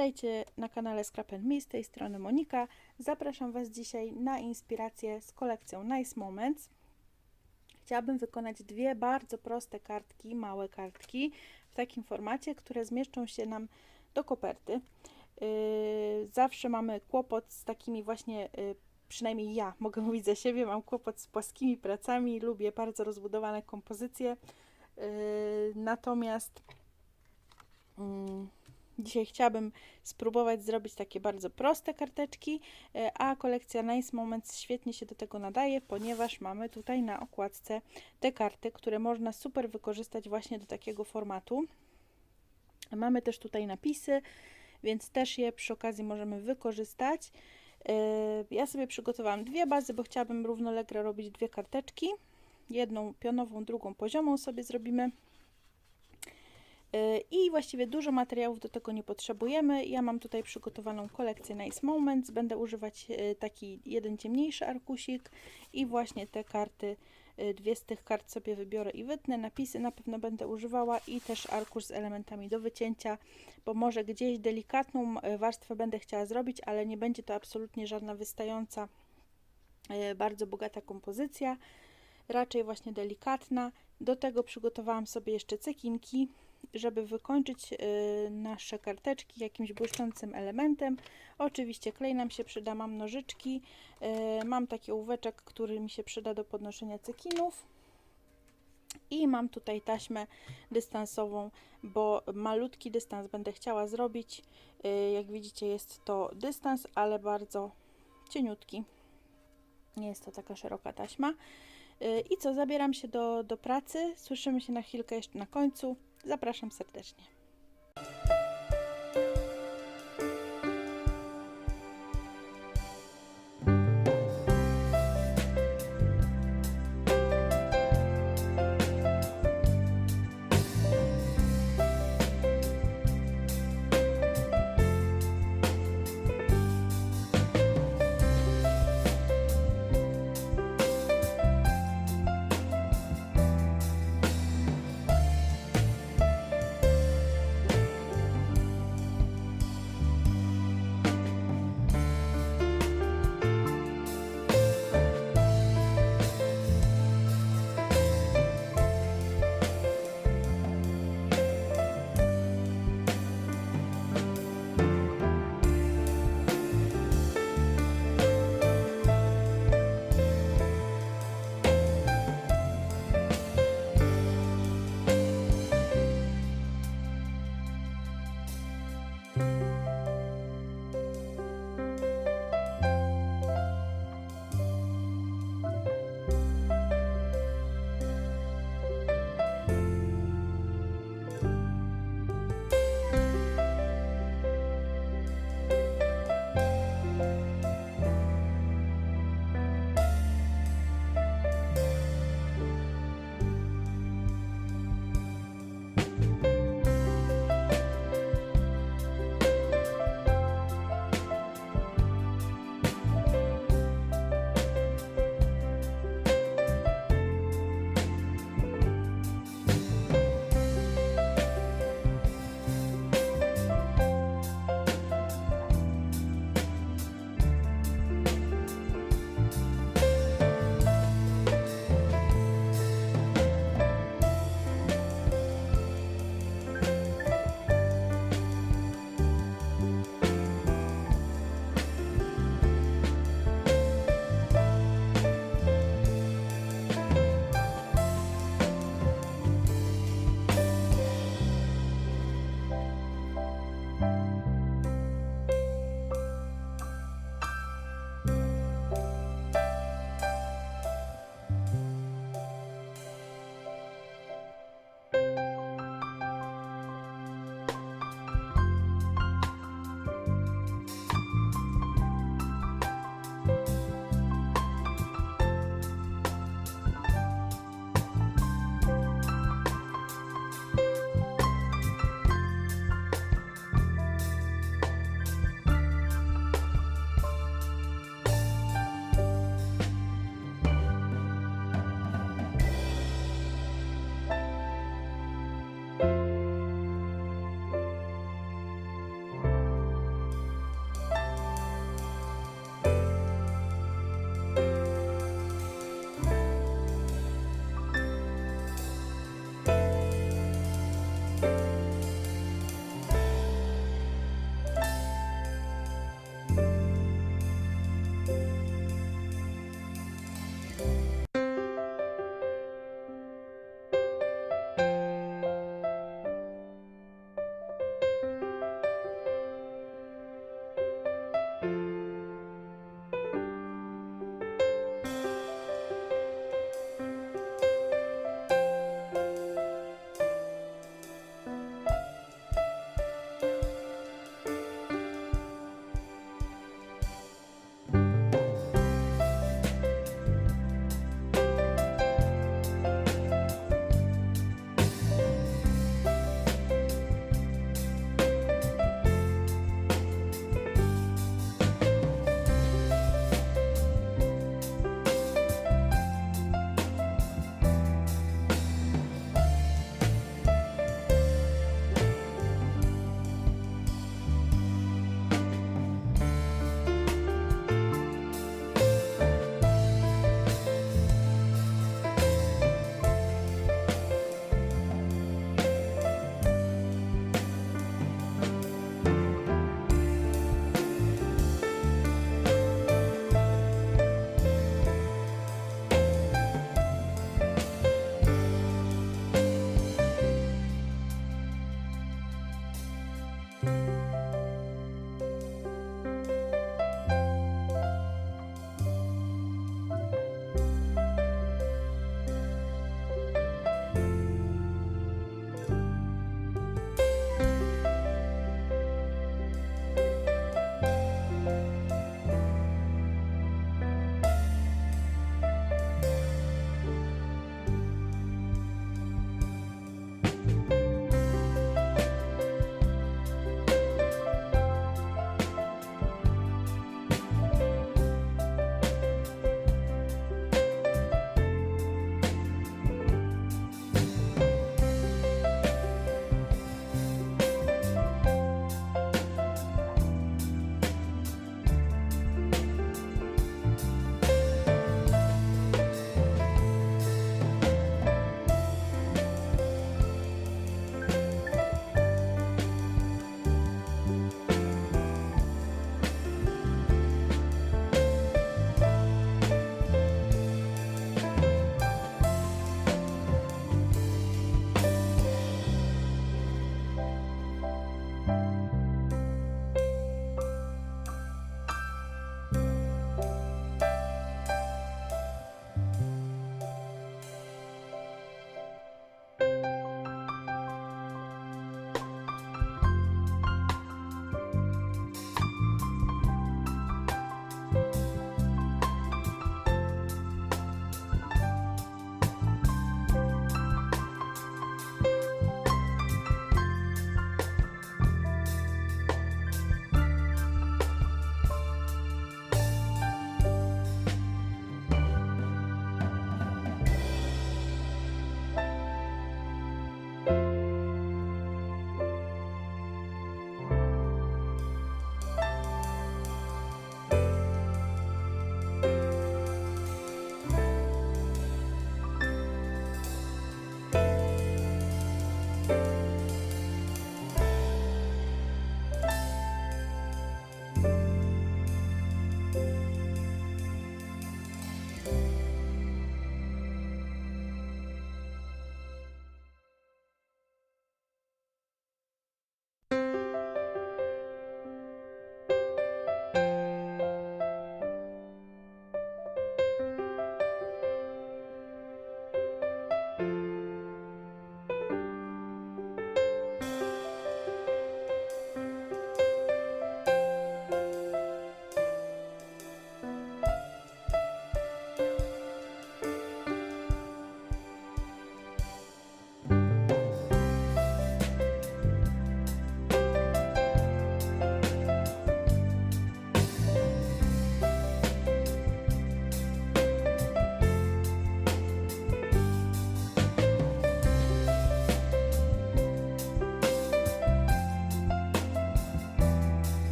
Witajcie na kanale Scrap and Me, z tej strony Monika. Zapraszam Was dzisiaj na inspirację z kolekcją Nice Moments. Chciałabym wykonać dwie bardzo proste kartki, małe kartki w takim formacie, które zmieszczą się nam do koperty. Yy, zawsze mamy kłopot z takimi właśnie, yy, przynajmniej ja mogę mówić za siebie, mam kłopot z płaskimi pracami, lubię bardzo rozbudowane kompozycje. Yy, natomiast mm, Dzisiaj chciałabym spróbować zrobić takie bardzo proste karteczki, e, a kolekcja Nice Moments świetnie się do tego nadaje, ponieważ mamy tutaj na okładce te karty, które można super wykorzystać właśnie do takiego formatu. Mamy też tutaj napisy, więc też je przy okazji możemy wykorzystać. E, Ja sobie przygotowałam dwie bazy, bo chciałabym równolegle robić dwie karteczki. Jedną pionową, drugą poziomą sobie zrobimy. I właściwie dużo materiałów do tego nie potrzebujemy. Ja mam tutaj przygotowaną kolekcję Nice Moments. Będę używać e, taki jeden ciemniejszy arkusik i właśnie te karty, e, dwie z tych kart sobie wybiorę i wytnę. Napisy na pewno będę używała i też arkusz z elementami do wycięcia, bo może gdzieś delikatną warstwę będę chciała zrobić, ale nie będzie to absolutnie żadna wystająca, bardzo bogata kompozycja. Raczej właśnie delikatna. Do tego przygotowałam sobie jeszcze cekinki żeby wykończyć y, nasze karteczki jakimś błyszczącym elementem. Oczywiście klej nam się przyda, mam nożyczki, y, mam taki ołóweczek, który mi się przyda do podnoszenia cekinów. I mam tutaj taśmę dystansową, bo malutki dystans będę chciała zrobić. Y, jak widzicie jest to dystans, ale bardzo cieniutki. Nie jest to taka szeroka taśma. I co, zabieram się do, do pracy. Słyszymy się na chwilkę jeszcze na końcu. Zapraszam serdecznie.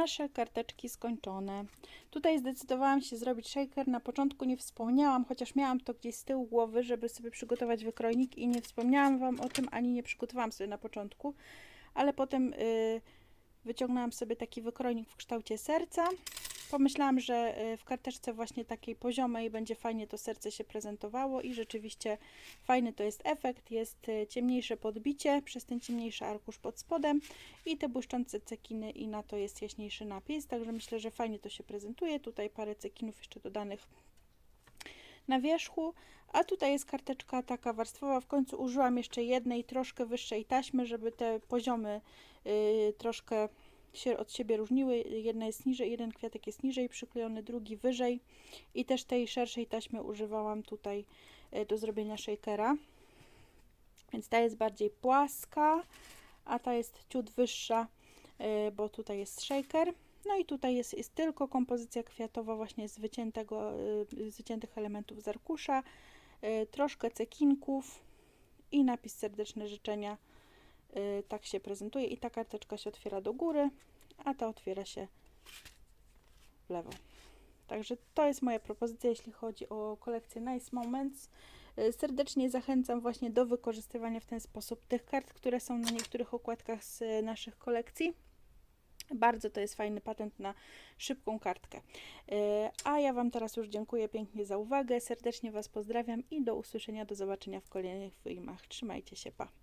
Nasze karteczki skończone. Tutaj zdecydowałam się zrobić shaker. Na początku nie wspomniałam, chociaż miałam to gdzieś z tyłu głowy, żeby sobie przygotować wykrojnik i nie wspomniałam Wam o tym, ani nie przygotowałam sobie na początku, ale potem y, wyciągnęłam sobie taki wykrojnik w kształcie serca. Pomyślałam, że y, w karteczce właśnie takiej poziomej będzie fajnie to serce się prezentowało i rzeczywiście fajny to jest efekt. Jest y, ciemniejsze podbicie przez ten ciemniejszy arkusz pod spodem i te błyszczące cekiny i na to jest jaśniejszy napis, także myślę, że fajnie to się prezentuje. Tutaj parę cekinów jeszcze dodanych na wierzchu, a tutaj jest karteczka taka warstwowa. W końcu użyłam jeszcze jednej troszkę wyższej taśmy, żeby te poziomy y, troszkę się od siebie różniły. Jedna jest niżej, jeden kwiatek jest niżej przyklejony, drugi wyżej i też tej szerszej taśmy używałam tutaj y, do zrobienia shakera. Więc ta jest bardziej płaska, a ta jest ciut wyższa, y, bo tutaj jest shaker. No i tutaj jest, jest tylko kompozycja kwiatowa właśnie z, wyciętego, y, z wyciętych elementów z arkusza, troszkę cekinków i napis serdeczne życzenia. Y, Tak się prezentuje i ta karteczka się otwiera do góry, a ta otwiera się w lewo. Także to jest moja propozycja, jeśli chodzi o kolekcję Nice Moments. Y, Serdecznie zachęcam właśnie do wykorzystywania w ten sposób tych kart, które są na niektórych okładkach z naszych kolekcji. Bardzo to jest fajny patent na szybką kartkę. Y, A ja Wam teraz już dziękuję pięknie za uwagę, serdecznie Was pozdrawiam i do usłyszenia, do zobaczenia w kolejnych filmach. Trzymajcie się, pa!